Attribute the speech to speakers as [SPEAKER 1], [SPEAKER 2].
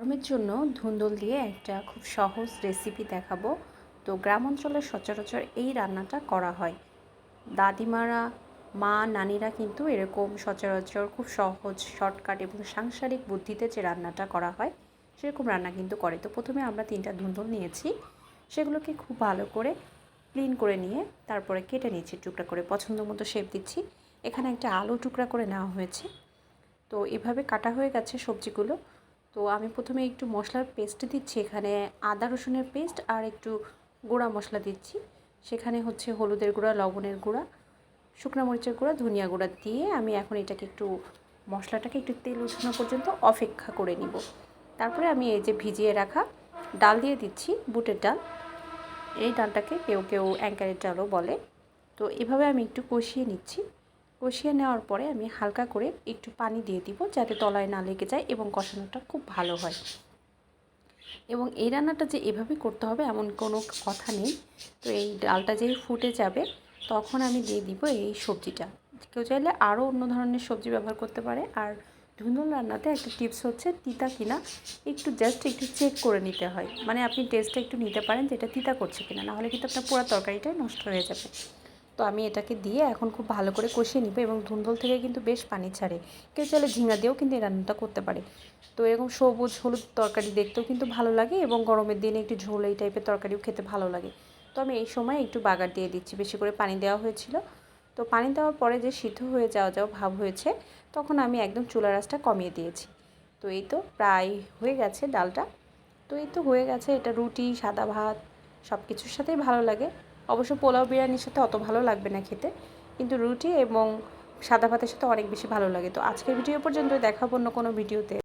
[SPEAKER 1] গরমের জন্য ধুন্দল দিয়ে একটা খুব সহজ রেসিপি দেখাবো। তো গ্রাম অঞ্চলে সচরাচর এই রান্নাটা করা হয়। দাদিমারা, মা, নানিরা কিন্তু এরকম সচরাচর খুব সহজ শর্টকাট এবং সাংসারিক বুদ্ধিতে যে রান্নাটা করা হয়, সেরকম রান্না কিন্তু করে। তো প্রথমে আমরা তিনটা ধুন্দল নিয়েছি। সেগুলোকে খুব ভালো করে ক্লিন করে নিয়ে তারপরে কেটে নিয়েছি, টুকরা করে। পছন্দ মতো শেপ দিচ্ছি। এখানে একটা আলু টুকরা করে নেওয়া হয়েছে। তো এভাবে কাটা হয়ে গেছে সবজিগুলো। তো আমি প্রথমে একটু মশলার পেস্ট দিচ্ছি, এখানে আদা রসুনের পেস্ট আর একটু গুঁড়া মশলা দিচ্ছি। সেখানে হচ্ছে হলুদের গুঁড়া, লবণের গুঁড়া, শুকনো মরিচের গুঁড়া, ধনিয়া গুঁড়া দিয়ে আমি এখন এটাকে একটু মশলাটাকে একটু তেল উঠানো পর্যন্ত অপেক্ষা করে নিব। তারপরে আমি এই যে ভিজিয়ে রাখা ডাল দিয়ে দিচ্ছি, বুটের ডাল। এই ডালটাকে কেউ কেউ অ্যাঙ্কারের ডালও বলে। তো এভাবে আমি একটু কষিয়ে নিচ্ছি। কষিয়ে নেওয়ার পরে আমি হালকা করে একটু পানি দিয়ে দিব যাতে তলায় না লেগে যায় এবং কষানোটা খুব ভালো হয়। এবং এই রান্নাটা যে এভাবে করতে হবে এমন কোনো কথা নেই। তো এই ডালটা যেই ফুটে যাবে, তখন আমি দিয়ে দিব এই সবজিটা। কেউ চাইলে আরও অন্য ধরনের সবজি ব্যবহার করতে পারে। আর ধুন্দুল রান্নাতে একটা টিপস হচ্ছে, তিতা কিনা একটু জাস্ট একটু চেক করে নিতে হয়। মানে আপনি টেস্টটা একটু নিতে পারেন যে এটা তিতা করছে কিনা। নাহলে কিন্তু আপনার পুরো তরকারিটাই নষ্ট হয়ে যাবে। তো আমি এটাকে দিয়ে এখন খুব ভালো করে কষিয়ে নিব এবং ধুন্দল থেকে কিন্তু বেশ পানি ছাড়ে। কেউ চাইলে ঝিঙা দিয়েও কিন্তু এই রান্নাটা করতে পারে। তো এরকম সবুজ হলুদ তরকারি দেখতেও কিন্তু ভালো লাগে এবং গরমের দিনে একটু ঝোল এই টাইপের তরকারিও খেতে ভালো লাগে। তো আমি এই সময় একটু বাগার দিয়ে দিচ্ছি, বেশি করে পানি দেওয়া হয়েছিল। তো পানি দেওয়ার পরে যে সিদ্ধ হয়ে যাওয়া যাওয়া ভাব হয়েছে, তখন আমি একদম চুলা রাসটা কমিয়ে দিয়েছি। তো এই তো প্রায় হয়ে গেছে ডালটা। তো এই তো হয়ে গেছে, এটা রুটি, সাদা ভাত সব কিছুর সাথেই ভালো লাগে। অবশ্য পোলাও বিরিয়ানির সাথে অত ভালো লাগবে না খেতে, কিন্তু রুটি এবং সাদা ভাতের সাথে অনেক বেশি ভালো লাগে। তো আজকের ভিডিও পর্যন্ত দেখাবো অন্য কোনো ভিডিওতে।